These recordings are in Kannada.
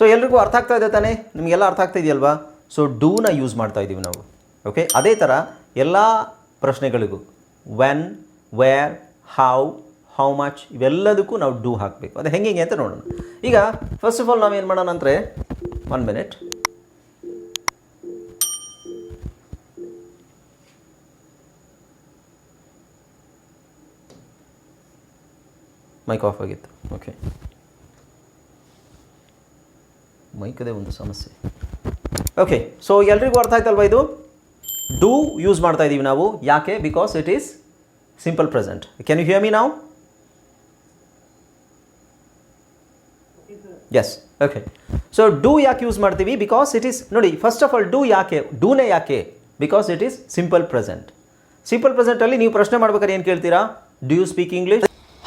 ಸೊ ಎಲ್ರಿಗೂ ಅರ್ಥ ಆಗ್ತಾ ಇದೆ ತಾನೇ? ನಿಮಗೆಲ್ಲ ಅರ್ಥ ಆಗ್ತಾ ಇದೆಯಲ್ವಾ? ಸೊ ಡೂನ ಯೂಸ್ ಮಾಡ್ತಾ ಇದ್ದೀವಿ ನಾವು. ಓಕೆ ಅದೇ ಥರ ಎಲ್ಲ ಪ್ರಶ್ನೆಗಳಿಗೂ when where how how much ಇವೆಲ್ಲದಕ್ಕೂ ನಾವು ಡೂ ಹಾಕಬೇಕು. ಅದು ಹೆಂಗೆ ಹೆಂಗೆ ಅಂತ ನೋಡೋಣ. ಈಗ ಫಸ್ಟ್ ಆಫ್ ಆಲ್ ನಾವು ಏನು ಮಾಡೋಣ ಅಂದರೆ ಒನ್ ಮಿನಿಟ್ ಮೈಕ್ ಆಫ್ ಆಗಿತ್ತು. ಓಕೆ ಮೈಕದೇ ಒಂದು ಸಮಸ್ಯೆ. ಓಕೆ ಸೊ ಎಲ್ರಿಗೂ ಅರ್ಥ ಆಯ್ತಲ್ವಾ ಇದು? ಡೂ ಯೂಸ್ ಮಾಡ್ತಾ ಇದ್ದೀವಿ ನಾವು. ಯಾಕೆ? Because it is simple present can you hear me ನಾವು ಎಸ್ ಓಕೆ ಸೊ ಡೂ ಯಾಕೆ ಯೂಸ್ ಮಾಡ್ತೀವಿ? ಬಿಕಾಸ್ ಇಟ್ ಈಸ್ ನೋಡಿ ಫಸ್ಟ್ ಆಫ್ ಆಲ್ ಡೂ ಯಾಕೆ? ಡೂನೇ ಯಾಕೆ? Because it is simple present simple ಪ್ರೆಸೆಂಟಲ್ಲಿ ನೀವು ಪ್ರಶ್ನೆ ಮಾಡ್ಬೇಕಾದ್ರೆ ಏನು ಕೇಳ್ತೀರಾ? Do you speak English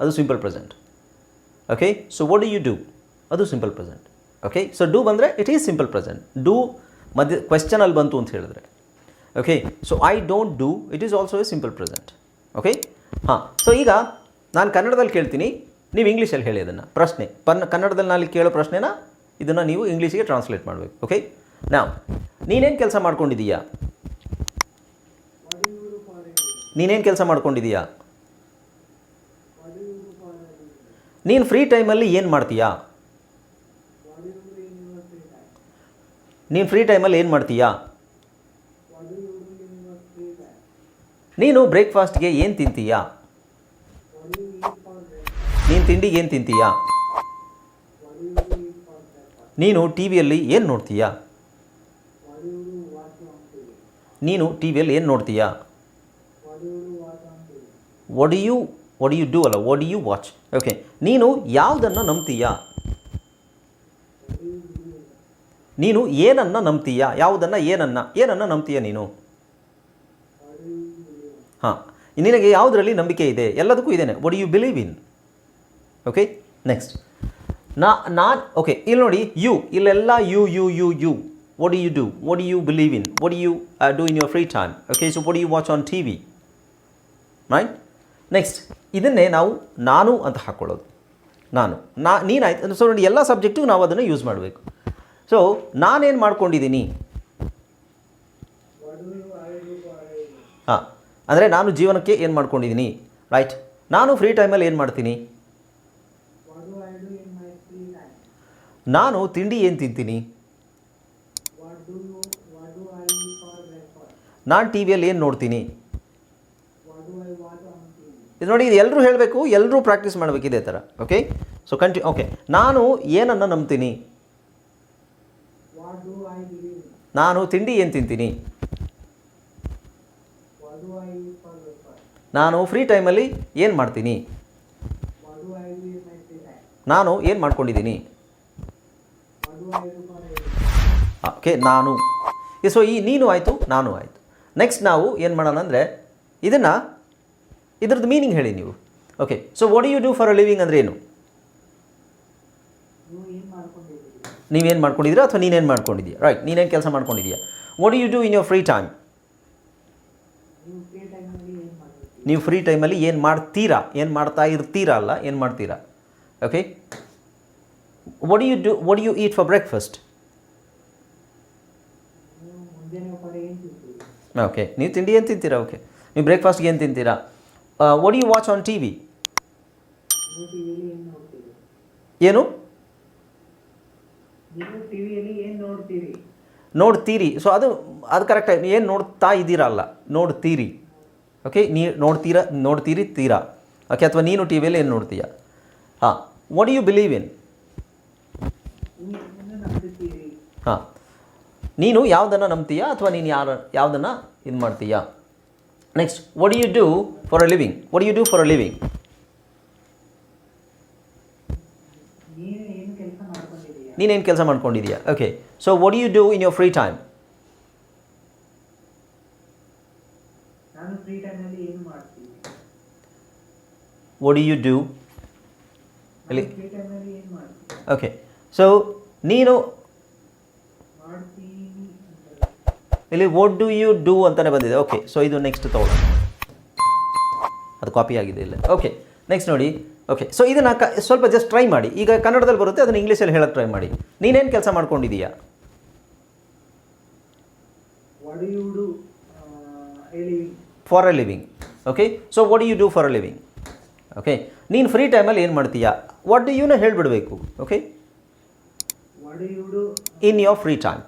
ಅದು simple present okay so what do you do ಅದು simple present okay so do ಬಂದರೆ it is simple present do ಮಧ್ಯ ಕ್ವೆಶ್ಚನಲ್ಲಿ ಬಂತು ಅಂತ ಹೇಳಿದ್ರೆ. Okay so I don't do it is also a simple present okay ಹಾಂ. ಸೊ ಈಗ ನಾನು ಕನ್ನಡದಲ್ಲಿ ಕೇಳ್ತೀನಿ. ನೀವು ಇಂಗ್ಲೀಷಲ್ಲಿ ಹೇಳಿ ಅದನ್ನು. ಪ್ರಶ್ನೆ. ಪನ್ ಕನ್ನಡದಲ್ಲಿ ನಾನು ಕೇಳೋ ಪ್ರಶ್ನೆನ ಇದನ್ನು ನೀವು ಇಂಗ್ಲೀಷಿಗೆ ಟ್ರಾನ್ಸ್ಲೇಟ್ ಮಾಡಬೇಕು. ಓಕೆ ನಾವು ನೀನೇನು ಕೆಲಸ ಮಾಡ್ಕೊಂಡಿದ್ದೀಯಾ ನೀನೇನು ಕೆಲಸ ಮಾಡ್ಕೊಂಡಿದ್ದೀಯಾ ನೀನು ಫ್ರೀ ಟೈಮಲ್ಲಿ ಏನು ಮಾಡ್ತೀಯಾ? ನೀನು ಫ್ರೀ ಟೈಮಲ್ಲಿ ಏನು ಮಾಡ್ತೀಯಾ? ನೀನು ಬ್ರೇಕ್ಫಾಸ್ಟ್ಗೆ ಏನು ತಿಂತೀಯಾ? ನೀನು ತಿಂಡಿಗೆ ಏನು ತಿಂತೀಯಾ? ನೀನು ಟಿ ವಿಯಲ್ಲಿ ಏನು ನೋಡ್ತೀಯಾ? ನೀನು ಟಿ ವಿಯಲ್ಲಿ ಏನು ನೋಡ್ತೀಯಾ? What you what you do ಅಲ್ಲ ವಾಟ್ ಯು ವಾಚ್ ಓಕೆ ನೀನು ಯಾವುದನ್ನು ನಂಬ್ತೀಯಾ? ನೀನು ಏನನ್ನು ನಂಬ್ತೀಯಾ? ಯಾವುದನ್ನು, ಏನನ್ನು? ಏನನ್ನು ನಂಬ್ತೀಯ ನೀನು? ಹಾಂ. ನಿನಗೆ ಯಾವುದರಲ್ಲಿ ನಂಬಿಕೆ ಇದೆ? ಎಲ್ಲದಕ್ಕೂ ಇದೇನೆ. What you believe in okay next ನಾ, ನಾನು ಓಕೆ ಇಲ್ಲಿ ನೋಡಿ ಯು ಇಲ್ಲೆಲ್ಲ you you you you what you do what you believe in what you do in your free time okay so what you watch on T V right next ಇದನ್ನೇ ನಾವು ನಾನು ಅಂತ ಹಾಕ್ಕೊಳ್ಳೋದು ನಾನು. ನಾ, ನೀನಾಯ್ತು ಸೊ ನೋಡಿ ಎಲ್ಲ ಸಬ್ಜೆಕ್ಟಿಗೂ ನಾವು ಅದನ್ನು ಯೂಸ್ ಮಾಡಬೇಕು. ಸೊ ನಾನೇನು ಮಾಡ್ಕೊಂಡಿದ್ದೀನಿ? ಹಾಂ, ಅಂದರೆ ನಾನು ಜೀವನಕ್ಕೆ ಏನು ಮಾಡ್ಕೊಂಡಿದ್ದೀನಿ? ರೈಟ್ ನಾನು ಫ್ರೀ ಟೈಮಲ್ಲಿ ಏನು ಮಾಡ್ತೀನಿ? ನಾನು ತಿಂಡಿ ಏನು ತಿಂತೀನಿ? ನಾನು ಟಿ ವಿಯಲ್ಲಿ ಏನು ನೋಡ್ತೀನಿ? ಇದು ನೋಡಿ, ಇದು ಎಲ್ಲರೂ ಹೇಳಬೇಕು ಎಲ್ಲರೂ ಪ್ರಾಕ್ಟೀಸ್ ಮಾಡಬೇಕು ಇದೇ ಥರ. ಓಕೆ ಸೊ ಕಂಟಿ ಓಕೆ ನಾನು ಏನನ್ನು ನಂಬ್ತೀನಿ? ನಾನು ತಿಂಡಿ ಏನು ತಿಂತೀನಿ? ನಾನು ಫ್ರೀ ಟೈಮಲ್ಲಿ ಏನು ಮಾಡ್ತೀನಿ? ನಾನು ಏನು ಮಾಡ್ಕೊಂಡಿದ್ದೀನಿ? ಓಕೆ ನಾನು. ಸೊ ಈ ನೀನು ಆಯಿತು, ನಾನು ಆಯಿತು. ನೆಕ್ಸ್ಟ್ ನಾವು ಏನು ಮಾಡೋಣ ಅಂದರೆ, ಇದನ್ನು ಇದ್ರದ್ದು ಮೀನಿಂಗ್ ಹೇಳಿ ನೀವು. Okay so what you do for a living ಅಂದರೆ ಏನು? ನೀವೇನು ಮಾಡ್ಕೊಂಡಿದ್ದೀರಾ ಅಥವಾ ನೀನೇನು ಮಾಡ್ಕೊಂಡಿದ್ದೀಯಾ? ರೈಟ್ ನೀನೇನು ಕೆಲಸ ಮಾಡ್ಕೊಂಡಿದ್ದೀಯಾ? What you do in your free time ನೀವು ಫ್ರೀ ಟೈಮಲ್ಲಿ ಏನು ಮಾಡ್ತೀರಾ? ಏನು ಮಾಡ್ತಾ ಇರ್ತೀರಾ ಅಲ್ಲ, ಏನು ಮಾಡ್ತೀರಾ? Okay what you do what you eat for breakfast okay ನೀವು ತಿಂಡಿ ಏನು ತಿಂತೀರಾ? ಓಕೆ ನೀವು ಬ್ರೇಕ್ಫಾಸ್ಟ್ಗೆ ಏನು ತಿಂತೀರಾ? What you watch on T V ಏನು? ನೋಡ್ತೀರಿ. ಸೊ ಅದು ಅದು ಕರೆಕ್ಟಾಗಿ ಏನು ನೋಡ್ತಾ ಇದ್ದೀರಲ್ಲ ನೋಡ್ತೀರಿ. ಓಕೆ ನೀ, ನೋಡ್ತೀರಾ, ನೋಡ್ತೀರಿ, ತೀರಾ. ಓಕೆ ಅಥವಾ ನೀನು ಟಿ ವಿಯಲ್ಲಿ ಏನು ನೋಡ್ತೀಯಾ? ಹಾಂ. ವಾಟ್ ಯು ಬಿಲೀವ್ ಇನ್ ಹಾಂ. ನೀನು ಯಾವುದನ್ನು ನಂಬ್ತೀಯಾ ಅಥವಾ ನೀನು ಯಾರು, ಯಾವುದನ್ನು ಇದು ಮಾಡ್ತೀಯಾ next what you do for a living what you do for a living ನೀನೇನು ಕೆಲಸ ಮಾಡ್ಕೊಂಡಿದ್ಯಾ? Okay so what you do in your free time ನಾನು ಫ್ರೀ ಟೈಮಲ್ಲಿ ಏನು ಮಾಡ್ತೀನಿ? ವಾಟ್ ಯು ಡೂ ಇಲ್ಲಿ ಫ್ರೀ ಟೈಮಲ್ಲಿ ಏನು ಮಾಡ್ತೀನಿ? ಓಕೆ ಸೊ ನೀನು ಮಾಡ್ತೀನಿ ಇಲ್ಲಿ ವಾಟ್ ಡು ಯು ಡೂ ಅಂತಲೇ ಬಂದಿದೆ. ಓಕೆ ಸೊ ಇದು ನೆಕ್ಸ್ಟ್ ತಗೊಳ್ಳೋಣ. ಅದು ಕಾಪಿ ಆಗಿದೆ ಇಲ್ಲ. ಓಕೆ ನೆಕ್ಸ್ಟ್ ನೋಡಿ. ಓಕೆ ಸೊ ಇದನ್ನು ಕ ಸ್ವಲ್ಪ ಜಸ್ಟ್ ಟ್ರೈ ಮಾಡಿ. ಈಗ ಕನ್ನಡದಲ್ಲಿ ಬರುತ್ತೆ ಅದನ್ನು ಇಂಗ್ಲೀಷಲ್ಲಿ ಹೇಳಕ್ಕೆ ಟ್ರೈ ಮಾಡಿ. ನೀನೇನು ಕೆಲಸ ಮಾಡ್ಕೊಂಡಿದೀಯಾ? For a living okay so what you do for a living okay ನೀನು ಫ್ರೀ ಟೈಮಲ್ಲಿ ಏನು ಮಾಡ್ತೀಯಾ? ವಾಟ್ ಡು ಯೂನ ಹೇಳಿಬಿಡಬೇಕು. Okay in your free time in your free time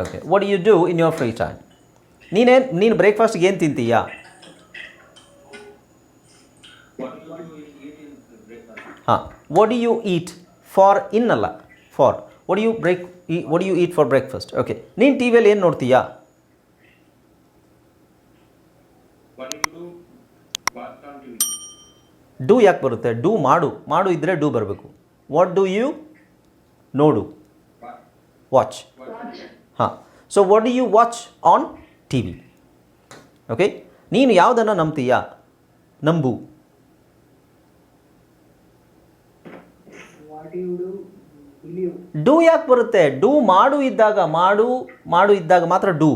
okay what you do in your free time ನೀನೇನು ನೀನು ಬ್ರೇಕ್ಫಾಸ್ಟ್ಗೆ ಏನು ತಿಂತೀಯಾ? ಹಾಂ. What you eat for in ಅಲ್ಲ ಫಾರ್ ವಾಟ್ ಯು ಬ್ರೇಕ್ ಈ what you eat for breakfast okay ನೀನು ಟಿ ವಿಯಲ್ಲಿ ಏನು ನೋಡ್ತೀಯಾ? ಡೂ ಯಾಕೆ ಬರುತ್ತೆ? ಡೂ ಮಾಡು. ಮಾಡು ಇದ್ದರೆ ಡೂ ಬರಬೇಕು. ವಾಟ್ ಡೂ ಯು ನೋಡು. ವಾಚ್ ಹಾಂ so what do you watch on T okay ನೀನು ಯಾವುದನ್ನು ನಂಬ್ತೀಯಾ? ನಂಬು. ಡು ಯಾಕೆ ಬರುತ್ತೆ? ಡೂ ಮಾಡು ಇದ್ದಾಗ ಮಾಡು ಮಾಡು ಇದ್ದಾಗ ಮಾತ್ರ ಡೂ.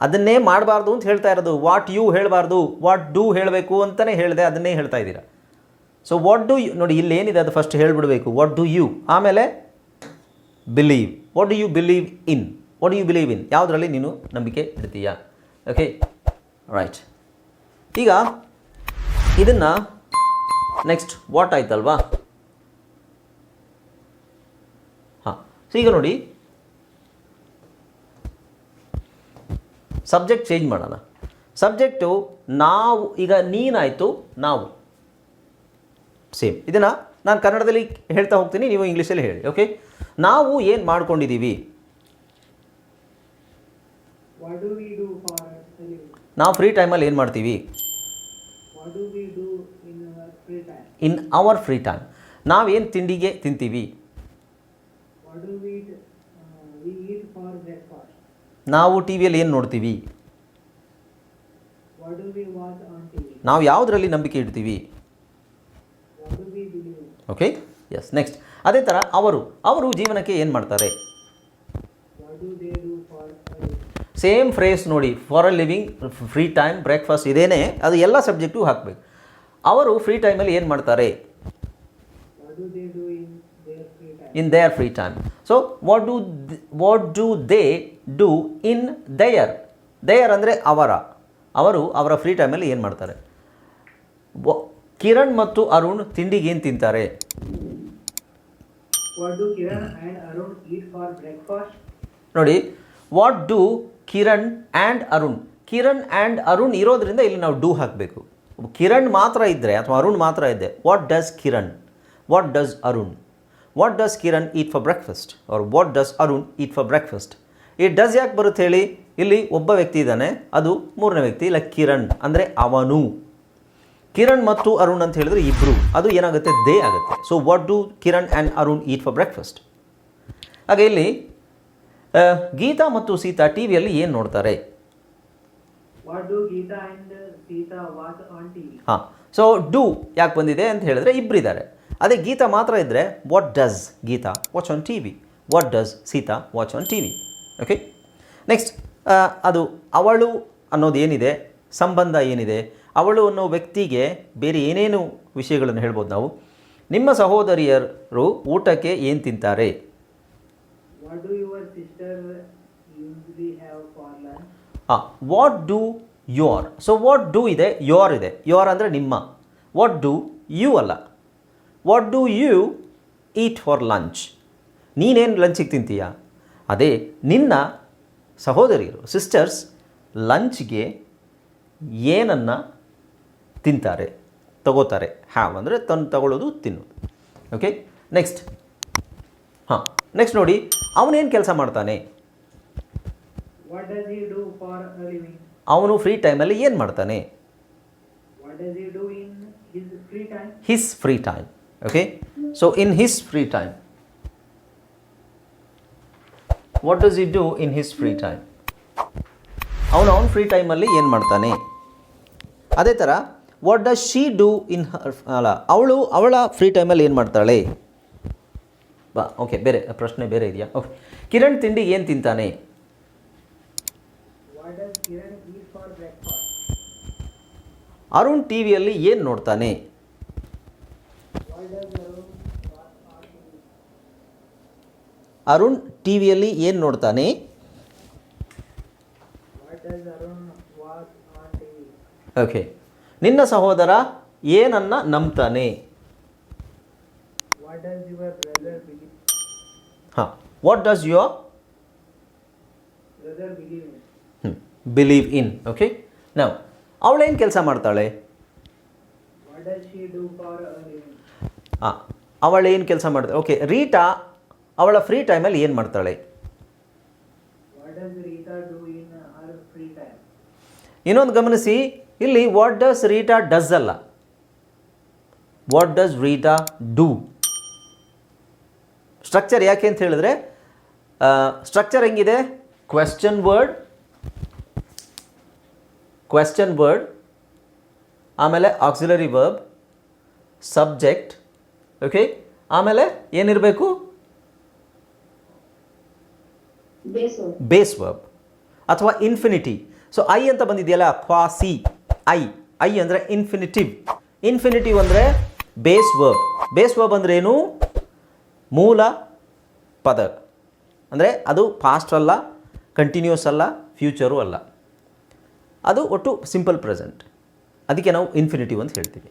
ಅದನ್ನೇ ಮಾಡಬಾರ್ದು ಅಂತ ಹೇಳ್ತಾ ಇರೋದು. ವಾಟ್ ಯು ಹೇಳಬಾರ್ದು. ವಾಟ್ ಡೂ ಹೇಳಬೇಕು ಅಂತಲೇ ಹೇಳಿದೆ, ಅದನ್ನೇ ಹೇಳ್ತಾ ಇದ್ದೀರಾ? ಸೊ ವಾಟ್ ಡು ಯು ನೋಡಿ ಇಲ್ಲಿ ಏನಿದೆ ಅದು ಫಸ್ಟ್ ಹೇಳಿಬಿಡಬೇಕು. ವಾಟ್ ಡು ಯು ಆಮೇಲೆ believe what do you believe in what do you believe in ಯಾವುದರಲ್ಲಿ ನೀನು ನಂಬಿಕೆ ಇಡ್ತೀಯಾ? ಓಕೆ ರೈಟ್ ಈಗ ಇದನ್ನು ನೆಕ್ಸ್ಟ್ ವಾಟ್ ಆಯ್ತಲ್ವಾ? ಹಾಂ. ಸೊ ಈಗ ನೋಡಿ. ಸಬ್ಜೆಕ್ಟ್ ಚೇಂಜ್ ಮಾಡೋಣ. ಸಬ್ಜೆಕ್ಟು ನಾವು, ಈಗ ನೀನಾಯಿತು, ನಾವು. ಸೇಮ್ ಇದನ್ನು ನಾನು ಕನ್ನಡದಲ್ಲಿ ಹೇಳ್ತಾ ಹೋಗ್ತೀನಿ ನೀವು ಇಂಗ್ಲೀಷಲ್ಲಿ ಹೇಳಿ ಓಕೆ ನಾವು ಏನು ಮಾಡ್ಕೊಂಡಿದ್ದೀವಿ ನಾವು ಫ್ರೀ ಟೈಮಲ್ಲಿ ಏನು ಮಾಡ್ತೀವಿ? ಇನ್ ಅವರ್ ಫ್ರೀ ಟೈಮ್ ನಾವೇನು ತಿಂಡಿಗೆ ತಿಂತೀವಿ? ಬ್ರೇಕ್ಫಾಸ್ಟ್ ನಾವು ಟಿ ವಿಯಲ್ಲಿ ಏನು ನೋಡ್ತೀವಿ? ನಾವು ಯಾವುದರಲ್ಲಿ ನಂಬಿಕೆ ಇಡ್ತೀವಿ? ಓಕೆ ಎಸ್ ನೆಕ್ಸ್ಟ್ ಅದೇ ಥರ ಅವರು ಅವರು ಜೀವನಕ್ಕೆ ಏನು ಮಾಡ್ತಾರೆ? ಸೇಮ್ ಫ್ರೇಸ್ ನೋಡಿ for a living free time breakfast ಇದೇನೆ, ಅದು ಎಲ್ಲ ಸಬ್ಜೆಕ್ಟು ಹಾಕಬೇಕು. ಅವರು ಫ್ರೀ ಟೈಮಲ್ಲಿ ಏನು ಮಾಡ್ತಾರೆ? In their free time so what do what do they do in their their ಅಂದರೆ ಅವರ. ಅವರು ಅವರ ಫ್ರೀ ಟೈಮಲ್ಲಿ ಏನು ಮಾಡ್ತಾರೆ? ಕಿರಣ್ ಮತ್ತು ಅರುಣ್ ತಿಂಡಿಗೆ ಏನು ತಿಂತಾರೆ? ನೋಡಿ what do Kiran and Arun Kiran and Arun ಇರೋದ್ರಿಂದ ಇಲ್ಲಿ ನಾವು ಡೂ ಹಾಕಬೇಕು. ಕಿರಣ್ ಮಾತ್ರ ಇದ್ದರೆ ಅಥವಾ ಅರುಣ್ ಮಾತ್ರ ಇದ್ದೆ what does Kiran what does Arun what does Kiran eat for breakfast or what does Arun eat for breakfast ಈ ಡಸ್ ಯಾಕೆ ಬರುತ್ತೆ ಹೇಳಿ? ಇಲ್ಲಿ ಒಬ್ಬ ವ್ಯಕ್ತಿ ಇದ್ದಾನೆ ಅದು ಮೂರನೇ ವ್ಯಕ್ತಿ ಇಲ್ಲ ಕಿರಣ್ ಅಂದರೆ ಅವನು. ಕಿರಣ್ ಮತ್ತು ಅರುಣ್ ಅಂತ ಹೇಳಿದ್ರೆ ಇಬ್ಬರು ಅದು ಏನಾಗುತ್ತೆ? ದೇ ಆಗುತ್ತೆ. So what do Kiran and Arun eat for breakfast ಹಾಗೆ ಇಲ್ಲಿ ಗೀತಾ ಮತ್ತು ಸೀತಾ ಟಿ ವಿಯಲ್ಲಿ ಏನು ನೋಡ್ತಾರೆ? ಹಾಂ. ಸೊ ಡೂ ಯಾಕೆ ಬಂದಿದೆ ಅಂತ ಹೇಳಿದ್ರೆ ಇಬ್ಬರಿದ್ದಾರೆ ಅದೇ ಗೀತಾ ಮಾತ್ರ ಇದ್ದರೆ what does Geeta watch on T V what does Sita watch on T V okay next ಅದು ಅವಳು ಅನ್ನೋದು ಏನಿದೆ? ಸಂಬಂಧ ಏನಿದೆ? ಅವಳು ಅನ್ನೋ ವ್ಯಕ್ತಿಗೆ ಬೇರೆ ಏನೇನು ವಿಷಯಗಳನ್ನು ಹೇಳ್ಬೋದು ನಾವು? ನಿಮ್ಮ ಸಹೋದರಿಯರು ಊಟಕ್ಕೆ ಏನು ತಿಂತಾರೆ? What do your so what do ಇದೆ ಯೋರ್ ಇದೆ. ಯೋರ್ ಅಂದರೆ ನಿಮ್ಮ. ವಾಟ್ ಡೂ ಯು ಅಲ್ಲ. What do you eat for lunch ನೀನೇನು ಲಂಚಿಗೆ ತಿಂತೀಯಾ? ಅದೇ ನಿನ್ನ ಸಹೋದರಿಯರು ಸಿಸ್ಟರ್ಸ್ ಲಂಚ್ಗೆ ಏನನ್ನು ತಿಂತಾರೆ ತಗೋತಾರೆ. ಹ್ಯಾವ್ ಅಂದರೆ ತಂದು ತಗೊಳ್ಳೋದು ತಿನ್ನೋದು. ಓಕೆ ನೆಕ್ಸ್ಟ್ ಹಾಂ ನೆಕ್ಸ್ಟ್ ನೋಡಿ ಅವನೇನು ಕೆಲಸ ಮಾಡ್ತಾನೆ? ಅವನು ಫ್ರೀ ಟೈಮಲ್ಲಿ ಏನು ಮಾಡ್ತಾನೆ? His free time okay so in his free time what does he do in his free time ಅವನು ಅವನ ಫ್ರೀ ಟೈಮಲ್ಲಿ ಏನು ಮಾಡ್ತಾನೆ? ಅದೇ ಥರ what does she do in her ಅಲ್ಲ ಅವಳು ಅವಳ ಫ್ರೀ ಟೈಮಲ್ಲಿ ಏನು ಮಾಡ್ತಾಳೆ? ಬಾ ಓಕೆ ಬೇರೆ ಪ್ರಶ್ನೆ ಬೇರೆ ಇದೆಯಾ? ಓಕೆ ಕಿರಣ್ ತಿಂಡಿ ಏನು ತಿಂತಾನೆ? What does Kiran eat for breakfast? Arun T ವಿಯಲ್ಲಿ ಏನು ನೋಡ್ತಾನೆ? ಅರುಣ್ ಟಿ ವಿಯಲ್ಲಿ ಏನು ನೋಡ್ತಾನೆ? ಓಕೆ ನಿನ್ನ ಸಹೋದರ ಏನನ್ನ ನಂಬ್ತಾನೆ What does your brother believe? ಹಾಂ what does your Brother believe in? Believe in okay ನಾವು ಅವಳೇನು ಕೆಲಸ ಮಾಡ್ತಾಳೆ? ಹಾಂ ಅವಳೇನು ಕೆಲಸ ಮಾಡ್ತಾಳೆ ಓಕೆ ರೀಟಾ ಅವಳ ಫ್ರೀ ಟೈಮಲ್ಲಿ ಏನು ಮಾಡ್ತಾಳೆ? ಇನ್ನೊಂದು ಗಮನಿಸಿ ಇಲ್ಲಿ ವಾಟ್ ಡಸ್ ರೀಟಾ ಡಸ್ ಅಲ್ಲ. What does Rita do structure ಯಾಕೆ ಅಂತ ಹೇಳಿದ್ರೆ ಸ್ಟ್ರಕ್ಚರ್ ಹೆಂಗಿದೆ? ಕ್ವೆಶ್ಚನ್ ವರ್ಡ್ ಕ್ವೆಶ್ಚನ್ ವರ್ಡ್ ಆಮೇಲೆ ಆಕ್ಸಿಲರಿ ವರ್ಬ್ ಸಬ್ಜೆಕ್ಟ್ ಓಕೆ ಆಮೇಲೆ ಏನಿರಬೇಕು? ಬೇಸು ವರ್ಬ್ ಅಥವಾ ಇನ್ಫಿನಿಟಿ ಸೊ ಐ ಅಂತ ಬಂದಿದೆಯಲ್ಲ? ಕ್ವಾಸಿ ಐ. ಐ ಅಂದರೆ ಇನ್ಫಿನಿಟಿವ್ ಇನ್ಫಿನಿಟಿವ್ ಅಂದರೆ ಬೇಸ್ ವರ್ಬ್ ಬೇಸ್ ವರ್ಬ್ ಅಂದರೆ ಏನು? ಮೂಲ ಪದ. ಅಂದರೆ ಅದು ಪಾಸ್ಟ್ ಅಲ್ಲ ಕಂಟಿನ್ಯೂಸ್ ಅಲ್ಲ ಫ್ಯೂಚರು ಅಲ್ಲ. ಅದು ಒಟ್ಟು ಸಿಂಪಲ್ ಪ್ರೆಸೆಂಟ್ ಅದಕ್ಕೆ ನಾವು ಇನ್ಫಿನಿಟಿವ್ ಅಂತ ಹೇಳ್ತೀವಿ.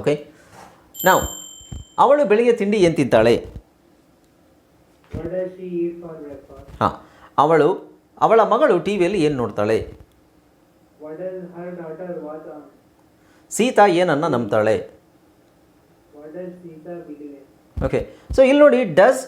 ಓಕೆ ನಾವು ಅವಳು ಬೆಳಿಗ್ಗೆ ತಿಂಡಿ ಏನು ತಿಂತಾಳೆ? ಹಾಂ. ಅವಳು ಅವಳ ಮಗಳು ಟಿ ವಿಯಲ್ಲಿ ಏನು ನೋಡ್ತಾಳೆ What does her daughter watch on? Sita ಏನನ್ನ ನಂಬ್ತಾಳೆ? ಓಕೆ ಸೊ ಇಲ್ಲಿ ನೋಡಿ ಡಸ್